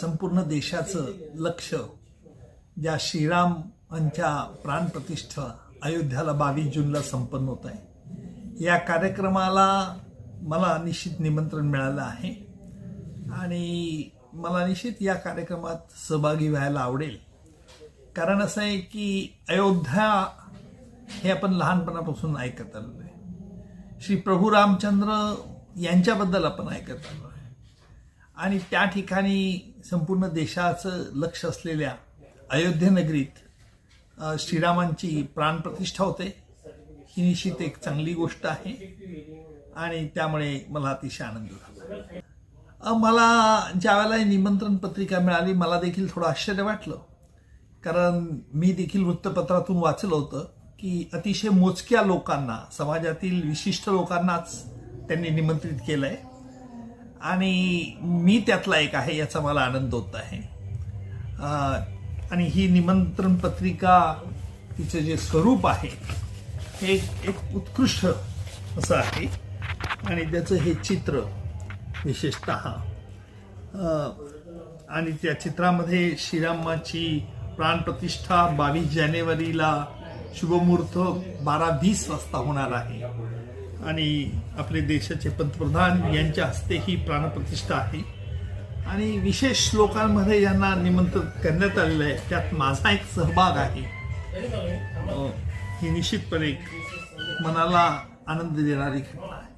संपूर्ण देशाचं लक्ष ज्या श्रीरामांच्या प्राणप्रतिष्ठा अयोध्याला बावीस जूनला संपन्न होत आहे. या कार्यक्रमाला मला निश्चित निमंत्रण मिळालं आहे. आणि मला निश्चित या कार्यक्रमात सहभागी व्हायला आवडेल. कारण असं आहे की अयोध्या हे आपण लहानपणापासून ऐकत आलेलो आहे. श्री प्रभू रामचंद्र यांच्याबद्दल आपण ऐकत आलो आहे. आणि त्या ठिकाणी संपूर्ण देशाचं लक्ष असलेल्या अयोध्यनगरीत श्रीरामांची प्राणप्रतिष्ठा होते. ही निश्चित एक चांगली गोष्ट आहे आणि त्यामुळे मला अतिशय आनंद झाला. मला ज्यावेळेला निमंत्रण पत्रिका मिळाली मला देखील थोडं आश्चर्य वाटलं. कारण मी देखील वृत्तपत्रातून वाचलं होतं की अतिशय मोजक्या लोकांना समाजातील विशिष्ट लोकांनाच त्यांनी निमंत्रित केलं आहे आणि मी त्यातला एक आहे याचा मला आनंद होत आहे. आणि ही निमंत्रण पत्रिका तिचं जे स्वरूप आहे हे एक एक उत्कृष्ट असं आहे. आणि त्याचं हे चित्र विशेषत आणि त्या चित्रामध्ये श्रीरामाची प्राणप्रतिष्ठा बावीस जानेवारीला शुभमुहूर्त बारा वीस वाजता होणार आहे. आणि आपले देशाचे पंतप्रधान यांच्या हस्ते ही प्राणप्रतिष्ठा आहे. आणि विशेष लोकांमध्ये यांना निमंत्रित करण्यात आलेलं आहे. त्यात माझा एक सहभाग आहे. ही निश्चितपणे मनाला आनंद देणारी घटना आहे.